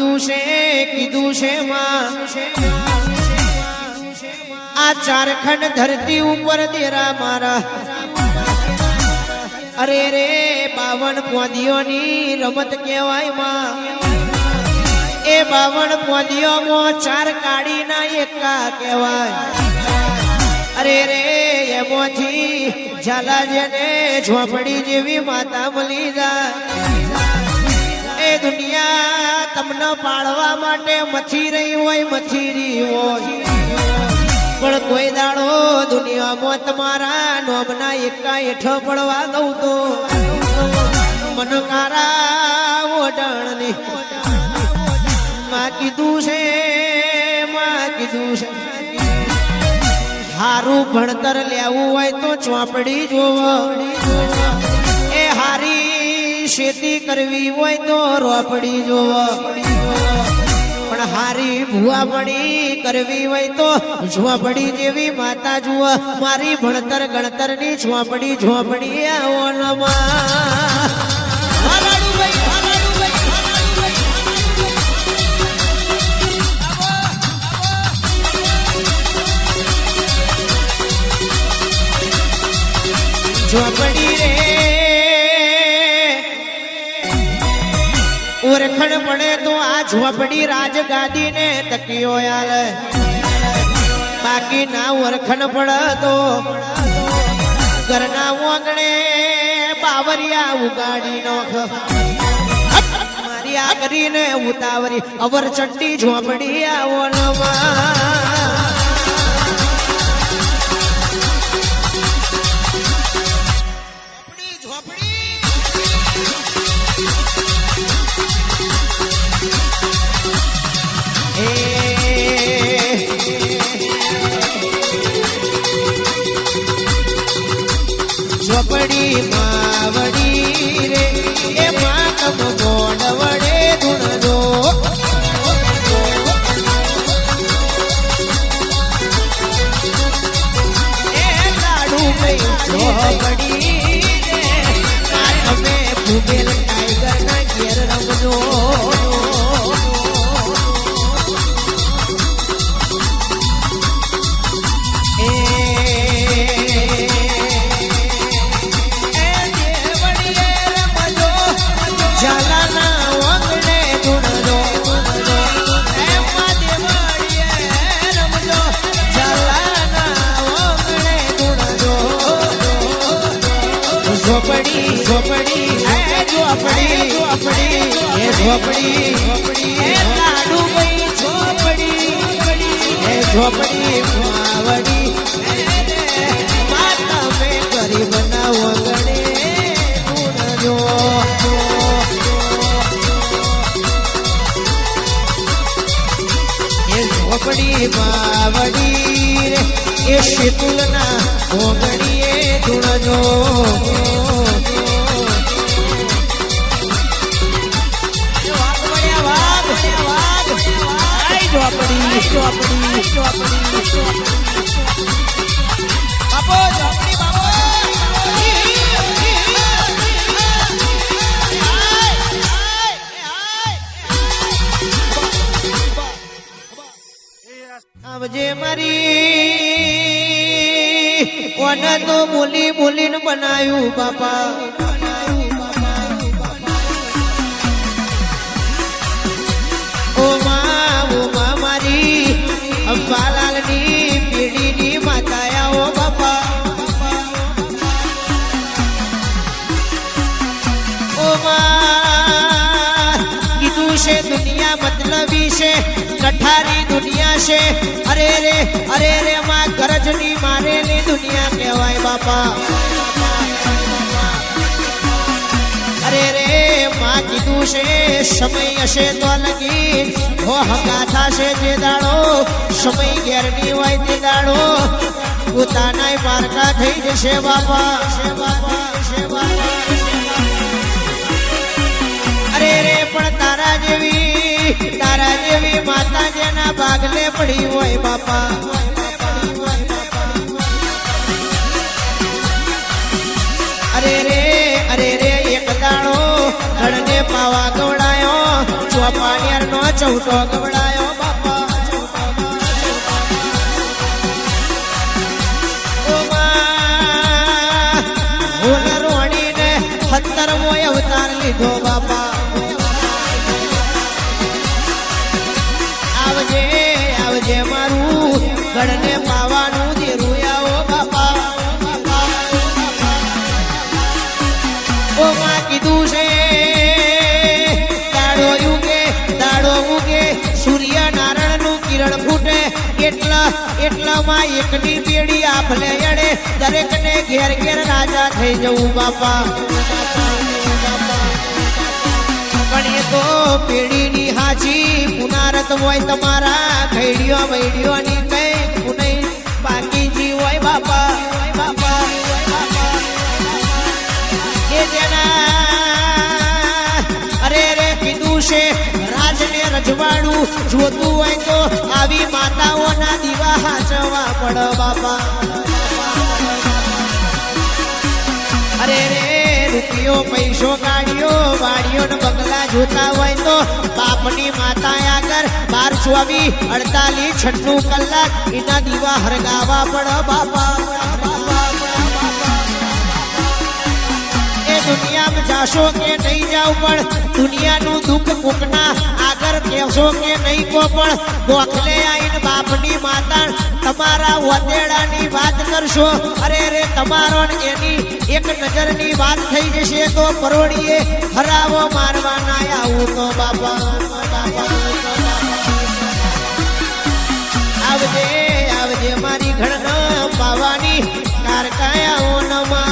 કીધું છે કીધું છે માં. આ ચારખંડ ધરતી ઉપર દેરા મારા. અરે રે, બાવન પોદીઓની રમત કહેવાયમાં. એ બાવન પોદીઓમાં ચાર કાળીના એકા કહેવાય. અરે રે, એમાંથી ઝાલા જેને ઝોપડી જેવી માતા મળી જાય. એ દુનિયા તમને પાળવા માટે મથી રહી હોય મથી રહી હોય. પણ કોઈ દાડો દુનિયામાં તમારા નોમના એકા હેઠો પડવા દઉં તો મનકારા કારા ઓડણની માં કીધું છે, માં કીધું છે. હારું ભણતર લેવું હોય તો ચોપડી જોવો. ખેતી કરવી હોય તો રોપડી જોવો. પણ હારી ભુવાપણી કરવી હોય તો ઝોપડી જેવી માતા જુઓ. મારી ભણતર ગણતરની ઝોપડી ઝોપડી આવો નમા. ઝોપડી રે ઓરખણ પડે તો આ ઝોપડી રાજગાદી ને તકીઓ આલે. બાકી ના ઓરખણ પડે તો ઘરના ઓગણે બાવરિયા ઉગાડી નોખ. મારી આ ઉતાવરી. અવર ચડ્ડી ઝોપડી આવો નવા. ઝોપડી ઝોપડી એ ઝોપડી એ લાડુ ભાઈ ઝોપડી એ ઝોપડી માવડી માતા મે કરી બનાવો ગણે ગુણજો. એ ઝોપડી માવડી રે એ શીતુલના ઓગણીએ ધૂણજો. આવજે મારી. કોને તો બોલી બોલીને બનાયું બાપા. દુનિયા મતલબી છે, કઠારી દુનિયા છે. અરે રે અરે રે, માં ગરજની મારેલી દુનિયા કહેવાય બાપા. અરે રે, માં કીધું છે, સમય હશે તો લગી હો હંગા થશે જે દાડો, સમય ઘેરની હોય તે દાડો. પોતાના પારકા થઈ જશે બાપા. અરે રે, પણ તારા જેવી જેવી માતા જેના ભાગલે પડી હોય બાપા. અરે રે અરે રે, એક દાડો ધડને પાવા ગવડાયો ચોપાણિયાર નો ચૌટો ગવડાયો બાપા. રોણીને સત્તરમો અવતાર લીધો બાપા. આવજે આવજે મારું ગણને પાવાનું દેરું આવો બાપા. ઓ માં કીધું છે, દાડો યુગે, દાડો ઉગે સૂર્ય નારાયણનું કિરણ ફૂટે, એટલા, એટલામાં એકની પેઢી આપલે અડે દરેક ને ઘેર ઘેર રાજા થઈ જવું બાપા. પણ એ તો પેઢીની હાચી પુનારત હોય તમારા રે કીધું છે, રાજને રજવાડું જોતું હોય તો આવી માતાઓના દીવા હાચવા પડ બાપા. અરે રે રૂપિયો પૈસો કાઢ્યો વાડીઓ ને બંગલા જોતા હોય તો બાપની માતા આગળ બાર સ્વામી અડતાલીસ છઠ્ઠું કલાક. એના દીવા હરગાવા પડ બાપા. દુનિયામાં જાશો કે નહીં જાવ પણ દુનિયાનું દુઃખ કુકના આગળ કહેશો કે નહીં કો પણ ગોખલે આઈને બાપની માતા તમારા વતેડાની વાત કરશો. અરે રે તમારો એની એક નજરની વાત થઈ જશે તો પરોડીએ હરાવો મારવાના આવું તો બાપા આવજે આવજે મારી ઘડના પાવાની કારકાયાઓ નમા